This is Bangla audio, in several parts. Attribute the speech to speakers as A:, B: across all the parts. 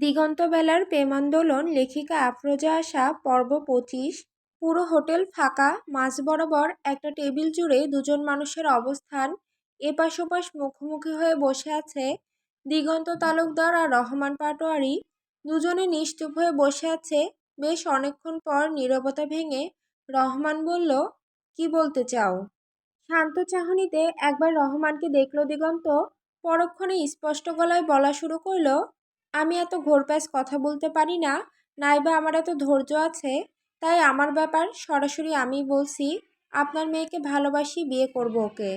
A: দিগন্তবেলার প্রেমান্দোলন, লেখিকা আফরোজা আশা পর্ব পঁচিশ, পুরো হোটেল ফাঁকা, মাঝ বরাবর একটা টেবিল জুড়ে দুজন মানুষের অবস্থান এপাশ ওপাশ মুখোমুখি হয়ে বসে আছে দিগন্ত তালুকদার আর রহমান পাটোয়ারি। দুজনে নিশ্চুপ হয়ে বসে আছে। বেশ অনেকক্ষণ পর নীরবতা ভেঙে রহমান বলল, কি বলতে চাও? শান্ত চাহনিতে একবার রহমানকে দেখল দিগন্ত, পরক্ষণে স্পষ্ট গলায় বলা শুরু করল আমি এত ঘোরপ্যাচ কথা বলতে পারি না, নাইবা আমার এত ধৈর্য আছে, তাই আমার ব্যাপার সরাসরি আমি বলছি, আপনার মেয়েকে ভালোবাসি, বিয়ে করব ওকে।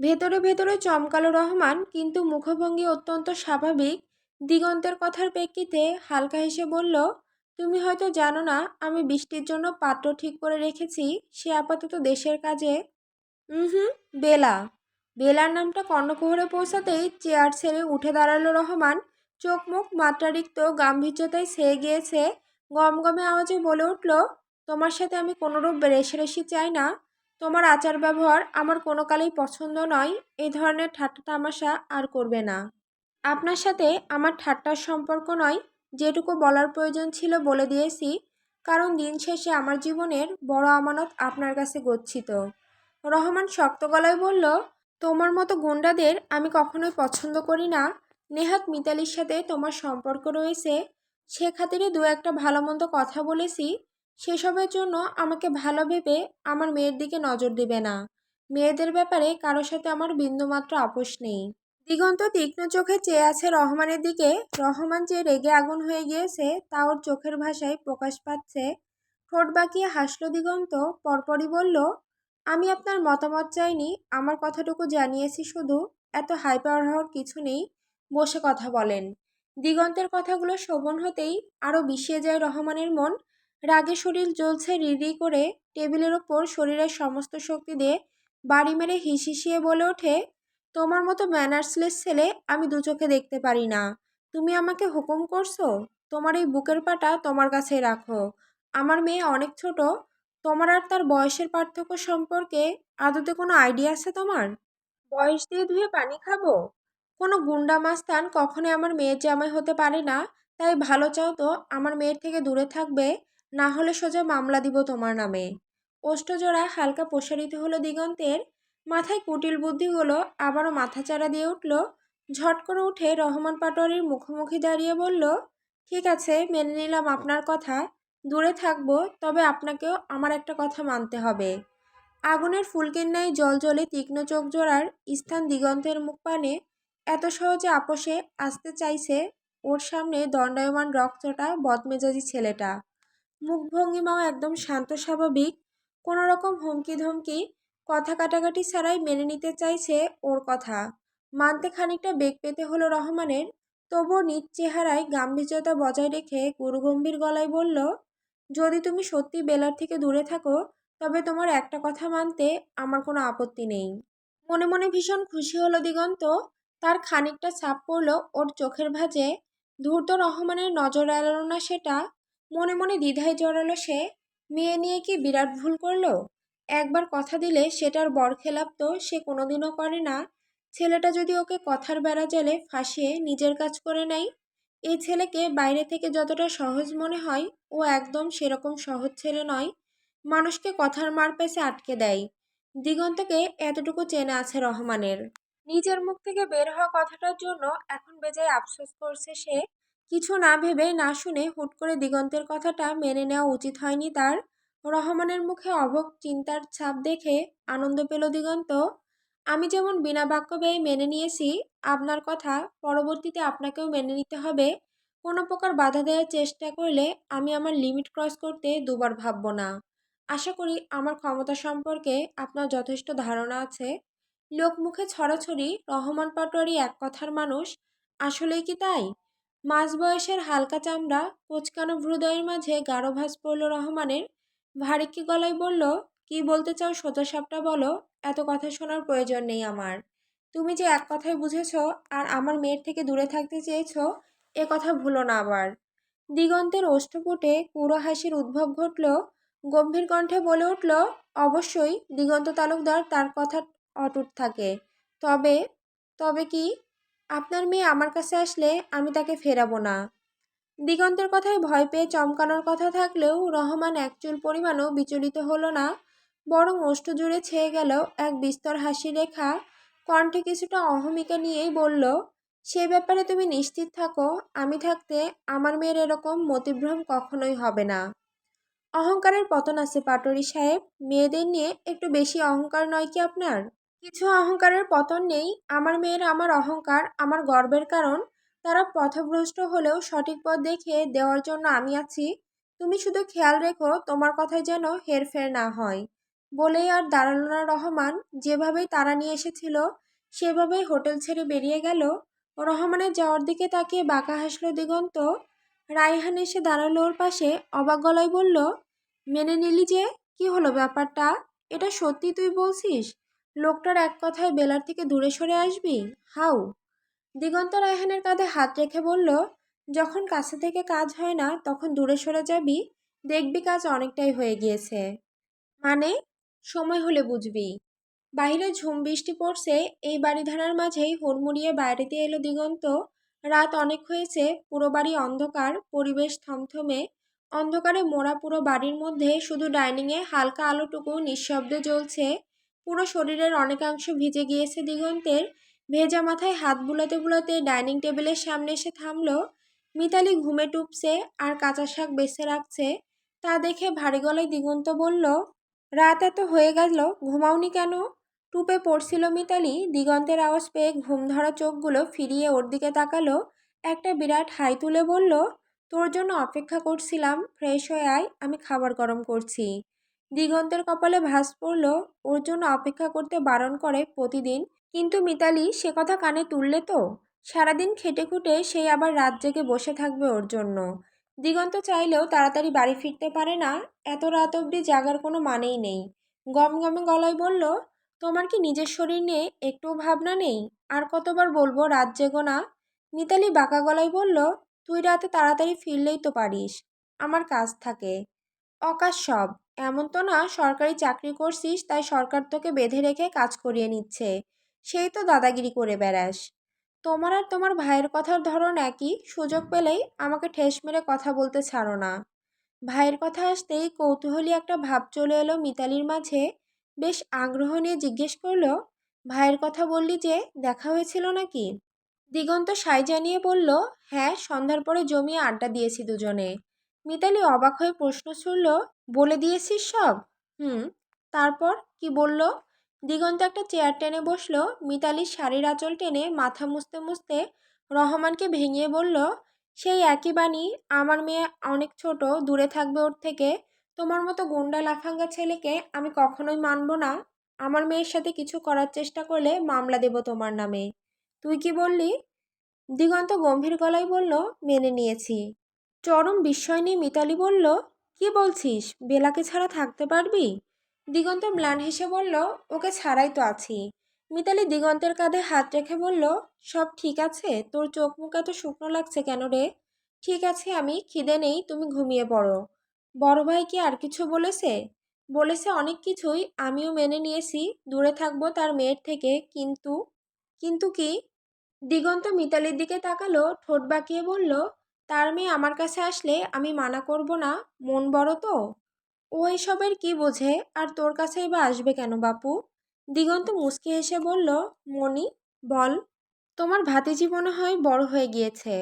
A: ভেতরে ভেতরে চমকালো রহমান, কিন্তু মুখভঙ্গি অত্যন্ত স্বাভাবিক, দিগন্তের কথার প্রেক্ষিতে হালকা হেসে বলল, তুমি হয়তো জানো না, আমি বৃষ্টির জন্য পাত্র ঠিক করে রেখেছি, সে আপাতত দেশের কাজে হুম, বেলা। বেলার নামটা কর্ণকুহরে পৌঁছাতেই চেয়ার ছেড়ে উঠে দাঁড়াল রহমান চোখ মুখ মাত্রারিক্ত গাম্ভীর্যতায় ছেয়ে গিয়েছে। গমগমে আওয়াজে বলে উঠল, তোমার সাথে আমি কোনোরূপ রেশারেশি চাই না। তোমার আচার ব্যবহার আমার কোনো কালেই পছন্দ নয়। এই ধরনের ঠাট্টা তামাশা আর করবে না। আপনার সাথে আমার ঠাট্টার সম্পর্ক নয়। যেটুকু বলার প্রয়োজন ছিল বলে দিয়েছি। কারণ দিন শেষে আমার জীবনের বড় আমানত আপনার কাছে গচ্ছিত। রহমান শক্ত গলায় বলল, তোমার মতো গুন্ডাদের আমি কখনোই পছন্দ করি না। নেহাত মিতালির সাথে তোমার সম্পর্ক রয়েছে, সে খাতিরে দু একটা ভালো মন্দ কথা বলেছি, সেসবের জন্য আমাকে ভালো ভেবে আমার মেয়ের দিকে নজর দিবে না। মেয়েদের ব্যাপারে কারও সাথে আমার বিন্দুমাত্র আপোষ নেই। দিগন্ত তীক্ষ্ণ চোখে চেয়ে আছে রহমানের দিকে। রহমান যে রেগে আগুন হয়ে গিয়েছে, তা ওর চোখের ভাষায় প্রকাশ পাচ্ছে। ঠোঁট বাঁকিয়ে হাসলো দিগন্ত, পরপরই বলল, আমি আপনার মতামত চাইনি, আমার কথাটুকু জানিয়েছি শুধু, এত হাইপার হওয়ার কিছু নেই বসে কথা বলেন। দিগন্তের কথাগুলো শোভন হতেই আরও বিষিয়ে যায় রহমানের মন। রাগে শরীর জ্বলছে রিড়ি করে টেবিলের ওপর শরীরের সমস্ত শক্তি দিয়ে বাড়ি মেরে হিসিসিয়ে বলে ওঠে, তোমার মতো ম্যানার্সলেস ছেলে আমি দু চোখে দেখতে পারি না। তুমি আমাকে হুকুম করছ? তোমার এই বুকের পাটা তোমার কাছে রাখো। আমার মেয়ে অনেক ছোট, তোমার আর তার বয়সের পার্থক্য সম্পর্কে আদতে কোনো আইডিয়া আছে তোমার? বয়স দিয়ে ধুয়ে পানি খাব? কোনো গুন্ডা মাস্তান কখনোই আমার মেয়ের জামাই হতে পারে না। তাই ভালো চাও তো, আমার মেয়ের থেকে দূরে থাকবে, না হলে সোজা মামলা দিব তোমার নামে। ওষ্ঠজোড়া হালকা প্রসারিত হলো দিগন্তের। মাথায় কুটিল বুদ্ধিগুলো আবারও মাথাচাড়া দিয়ে উঠল। ঝট করে উঠে রহমান পাটোয়ারির মুখোমুখি দাঁড়িয়ে বলল, ঠিক আছে, মেনে নিলাম আপনার কথা। দূরে থাকব, তবে আপনাকেও আমার একটা কথা মানতে হবে। আগুনের ফুলকির ন্যায় জল জলে তীক্ষ্ণ চোখ জোড়ার স্থান দিগন্তের মুখ পানে এত সহজে আপোষে আসতে চাইছে ওর সামনে দণ্ডায়মান রক্তটা বদমেজাজি ছেলেটা। মুখভঙ্গিমাও একদম শান্ত স্বাভাবিক। কোনো রকম হুমকি ধমকি কথা কাটাকাটি ছাড়াই মেনে নিতে চাইছে ওর কথা। মানতে খানিকটা বেগ পেতে হলো রহমানের, তবুও নিজ চেহারায় গাম্ভীর্যতা বজায় রেখে গুরুগম্ভীর গলায় বলল, যদি তুমি সত্যি বেলার থেকে দূরে থাকো, তবে তোমার একটা কথা মানতে আমার কোনো আপত্তি নেই। মনে মনে ভীষণ খুশি হলো দিগন্ত। তার খানিকটা ছাপ পড়ল ওর চোখের ভাঁজে। ধূর্ত রহমানের নজর এড়ালো না সেটা। মনে মনে দ্বিধায় জড়ালো সে। মেয়ে নিয়ে কি বিরাট ভুল করল? একবার কথা দিলে সেটার বরখেলাপ তো সে কোনোদিনও করে না। ছেলেটা যদি ওকে কথার বেড়া জালে ফাঁসিয়ে নিজের কাজ করে নেয়? এই ছেলেকে বাইরে থেকে যতটা সহজ মনে হয়, ও একদম সেরকম সহজ ছেলে নয়। মানুষকে কথার মার পেছে আটকে দেয়। দিগন্তকে এতটুকু চেনা আছে রহমানের। নিজের মুখ থেকে বের হওয়া কথাটার জন্য এখন বেজায় আফসোস করছে সে। কিছু না ভেবে না শুনে হুট করে দিগন্তের কথাটা মেনে নেওয়া উচিত হয়নি তার। রহমানের মুখে অভোগ চিন্তার ছাপ দেখে আনন্দ পেল দিগন্ত। আমি যেমন বিনা বাক্য ব্যয় মেনে নিয়েছি, আপনার কথা পরবর্তীতে আপনাকেও মেনে নিতে হবে। কোনো প্রকার বাধা দেওয়ার চেষ্টা করলে আমি আমার লিমিট ক্রস করতে দুবার ভাবব না। আশা করি আমার ক্ষমতা সম্পর্কে আপনার যথেষ্ট ধারণা আছে। লোকমুখে ছড়াছড়ি, রহমান পাটোয়ারি এক কথার মানুষ, আসলেই কি তাই? মাঝ বয়সের হালকা চামড়া, কোচকানো হৃদয়ের মাঝে গাঢ় ভাস পড়ল রহমানের। ভারিক্কি গলায় বলল, কি বলতে চাও সোজা সাপটা বলো, এত কথা শোনার প্রয়োজন নেই আমার। তুমি যে এক কথায় বুঝেছ আর আমার মেয়ের থেকে দূরে থাকতে চেয়েছ, এ কথা ভুলো না আবার। দিগন্তের ওষ্ঠপুটে কুড়ো হাসির উদ্ভব ঘটল। গম্ভীর কণ্ঠে বলে উঠল, অবশ্যই দিগন্ত তালুকদার তার কথা অটুট থাকে। তবে তবে কি? আপনার মেয়ে আমার কাছে আসলে আমি তাকে ফেরাবো না। দিগন্তের কথায় ভয় পেয়ে চমকানোর কথা থাকলেও রহমান একচুল পরিমাণও বিচলিত হলো না, বরং ওষ্ঠ জুড়ে ছেয়ে গেল এক বিস্তর হাসি রেখা। কণ্ঠে কিছুটা অহমিকা নিয়েই বলল, সে ব্যাপারে তুমি নিশ্চিত থাকো, আমি থাকতে আমার মেয়ের এরকম মতিভ্রম কখনোই হবে না। অহংকারের পতন আছে পাটরি সাহেব, মেয়েদের নিয়ে একটু বেশি অহংকার নয় কি আপনার? কিছু অহংকারের পতন নেই। আমার মেয়ের আমার অহংকার, আমার গর্বের কারণ। তারা পথভ্রষ্ট হলেও সঠিক পথ দেখে দেওয়ার জন্য আমি আছি। তুমি শুধু খেয়াল রেখো, তোমার কথায় যেন হেরফের না হয়। বলেই আর দাঁড়াল না রহমান। যেভাবেই তারা নিয়ে এসেছিল, সেভাবেই হোটেল ছেড়ে বেরিয়ে গেল। রহমানের যাওয়ার দিকে তাকিয়ে বাঁকা হাসলো দিগন্ত। রায়হান এসে দাঁড়াল ওর পাশে, অবাক গলায় বলল, মেনে নিলি যে? কি হলো ব্যাপারটা? এটা সত্যি তুই বলছিস? লোকটার এক কথায় বেলার থেকে দূরে সরে আসবি? হাউ? দিগন্ত রায়হানের কাঁধে হাত রেখে বলল, যখন কাছে থেকে কাজ হয় না, তখন দূরে সরে যাবি। দেখবি কাজ অনেকটাই হয়ে গিয়েছে। মানে? সময় হলে বুঝবি। বাইরে ঝুম বৃষ্টি পড়ছে, এই বাড়িধারার মাঝেই হুড়মুড়িয়ে দিয়ে এলো দিগন্ত। রাত অনেক হয়েছে, পুরো বাড়ি অন্ধকার, পরিবেশ থমথমে। অন্ধকারে মোড়া পুরো বাড়ির মধ্যে শুধু ডাইনিংয়ে হালকা আলোটুকু নিঃশব্দে জ্বলছে। পুরো শরীরের অনেকাংশ ভিজে গিয়েছে দিগন্তের। ভেজা মাথায় হাত বুলাতে বুলাতে ডাইনিং টেবিলের সামনে এসে থামলো। মিতালি ঘুমে টুপছে আর কাঁচা শাক বেছে রাখছে। তা দেখে ভারী গলায় দিগন্ত বলল, রাত এত হয়ে গেল, ঘুমাওনি কেন? টুপে পড়ছিল মিতালি, দিগন্তের আওয়াজ পেয়ে ঘুম ধরা চোখগুলো ফিরিয়ে ওর দিকে তাকালো। একটা বিরাট হাই তুলে বলল, তোর জন্য অপেক্ষা করছিলাম, ফ্রেশ হয়ে আয়, আমি খাবার গরম করছি। দিগন্তের কপালে ভাস পড়ল, ওর জন্য অপেক্ষা করতে বারণ করে প্রতিদিন। কিন্তু মিতালি, সে কথা কানে তুললে তো? সারাদিন খেটে খুটে সেই আবার রাত জেগে বসে থাকবে ওর জন্য। দিগন্ত চাইলেও তাড়াতাড়ি বাড়ি ফিরতে পারে না, এত রাত অবধি জাগার কোনো মানেই নেই। গমগমে গলায় বলল, তোমার কি নিজের শরীর নিয়ে একটুও ভাবনা নেই? আর কতবার বলব রাত জেগো না? মিতালি বাঁকা গলায় বলল, তুই রাতে তাড়াতাড়ি ফিরলেই তো পারিস। আমার কাজ থাকে। অকাশ সব। এমন তো না সরকারি চাকরি করছিস, তাই সরকার তোকে বেঁধে রেখে কাজ করিয়ে নিচ্ছে। সেই তো দাদাগিরি করে বেড়াস। তোমার আর তোমার ভাইয়ের কথার ধরন একই। সুযোগ পেলেই আমাকে ঠেস মেরে কথা বলতে ছাড়ো না। ভাইয়ের কথা আসতেই কৌতূহলী একটা ভাব চলে এলো মিতালির মাঝে। বেশ আগ্রহ নিয়ে জিজ্ঞেস করল, ভাইয়ের কথা বললি যে দেখা হয়েছিল নাকি? দিগন্ত সাই জানিয়ে বলল হ্যাঁ সন্ধ্যার পরে জমিয়ে আড্ডা দিয়েছি দুজনে। মিতালি অবাক হয়ে প্রশ্ন ছুড়ল, বলে দিয়েছিস সব? হুম। তারপর? কি বলল? দিগন্ত একটা চেয়ার টেনে বসল মিতালির শাড়ির আঁচল টেনে মাথা মুছতে মুছতে রহমানকে ভেঙিয়ে বলল, সেই একই বাণী, আমার মেয়ে অনেক ছোট, দূরে থাকবে ওর থেকে। তোমার মতো গুন্ডা লাফাঙ্গা ছেলেকে আমি কখনোই মানব না। আমার মেয়ের সাথে কিছু করার চেষ্টা করলে মামলা দেব তোমার নামে। তুই কি বললি? দিগন্ত গম্ভীর গলায় বলল, মেনে নিয়েছি। চরম বিস্ময় নিয়ে মিতালি বলল, কি বলছিস? বেলাকে ছাড়া থাকতে পারবি? দিগন্ত ম্লান হেসে বলল, ওকে ছাড়াই তো আছি। মিতালি দিগন্তের কাঁধে হাত রেখে বলল, সব ঠিক আছে? তোর চোখ মুখ এত শুকনো লাগছে কেন রে? ঠিক আছে, আমি খিদে নেই, তুমি ঘুমিয়ে পড়ো। বড় ভাই কি আর কিছু বলেছে? বলেছে অনেক কিছুই, আমিও মেনে নিয়েছি, দূরে থাকব তার মেয়ের থেকে, কিন্তু কিন্তু কি? দিগন্ত মিতালির দিকে তাকালো, ঠোঁট বাঁকিয়ে বলল তার মেয়ে আমার কাছে আসলে আমি মানা করব না, মন বড় তো। ও এসবের কি বোঝে? আর তোর কাছেই বা আসবে কেন বাপু? দিগন্ত মুচকি হেসে বলল মনি বল, তোমার ভাতিজি মনে হয় বড় হয়ে গিয়েছে।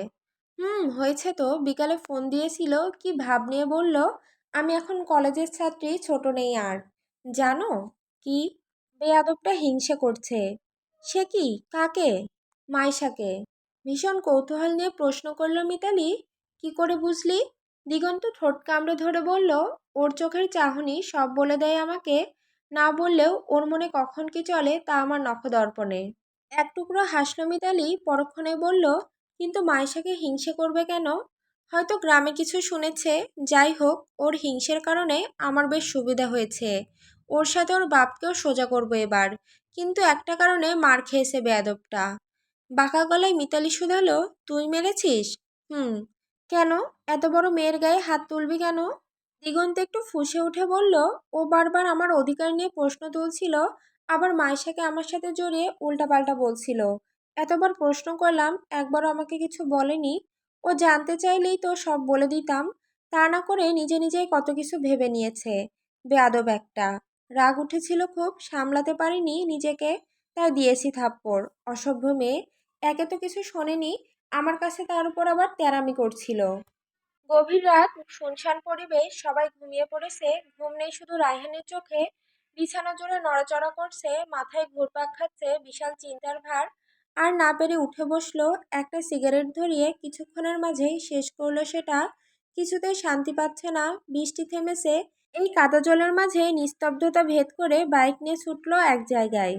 A: হুম, হয়েছে তো, বিকালে ফোন দিয়েছিল, কি ভাব নিয়ে বলল, আমি এখন কলেজের ছাত্রী, ছোট নেই আর। জানো, কি? বেয়াদবটা হিংসে করছে। সে কি? কাকে? মাইশাকে। ভীষণ কৌতূহল নিয়ে প্রশ্ন করল মিতালি, কি করে বুঝলি? দিগন্ত ঠোঁট কামড়ে ধরে বলল, ওর চোখের চাহনি সব বলে দেয় আমাকে। না বললেও ওর মনে কখন কি চলে তা আমার নখদর্পণে এক টুকরো হাসলো মিতালি, পরক্ষণে বলল, কিন্তু মাইশাকে হিংসে করবে কেন? হয়তো গ্রামে কিছু শুনেছে। যাই হোক, ওর হিংসের কারণে আমার বেশ সুবিধা হয়েছে। ওর সাথে ওর বাপকেও সোজা করব এবার। কিন্তু একটা কারণে মার খেয়েছে বেয়াদবটা। বাঁকা গলায় মিতালি শুধালো, তুই মেরেছিস? হুম। কেন? এত বড় মেয়ের গায়ে হাত তুলবি কেন? দিগন্ত একটু ফুসে উঠে বলল, ও বারবার আমার অধিকার নিয়ে প্রশ্ন তুলছিল, আবার মাইশাকে আমার সাথে জড়িয়ে উল্টাপাল্টা বলছিল। এতবার প্রশ্ন করলাম, একবারও আমাকে কিছু বলেনি। ও জানতে চাইলেই তো সব বলে দিতাম, তা না করে নিজে নিজেই কত কিছু ভেবে নিয়েছে। বেয়াদব একটা। রাগ উঠেছিল খুব, সামলাতে পারিনি নিজেকে, তাই দিয়েছি থাপ্পড়। অসভ্য মেয়ে একে তো কিছু শোনেনি, আমার কাছে তার উপর আবার তেরামি করছিল। গভীর রাত, শুনশান পরিবেশ, সবাই ঘুমিয়ে পড়েছে, ঘুম নেই শুধু রায়হানের চোখে, বিছানা জুড়ে নড়াচড়া করছে, মাথায় ঘুরপাক খাচ্ছে, বিশাল চিন্তার ভার, আর না পেরে উঠে বসল, একটা সিগারেট ধরিয়ে কিছুক্ষণের মাঝেই শেষ করল সেটা, কিছুতেই শান্তি পাচ্ছে না, বৃষ্টি থেমেছে, এই কাদা জলের মাঝে নিস্তব্ধতা ভেদ করে বাইক নিয়ে ছুটলো এক জায়গায়।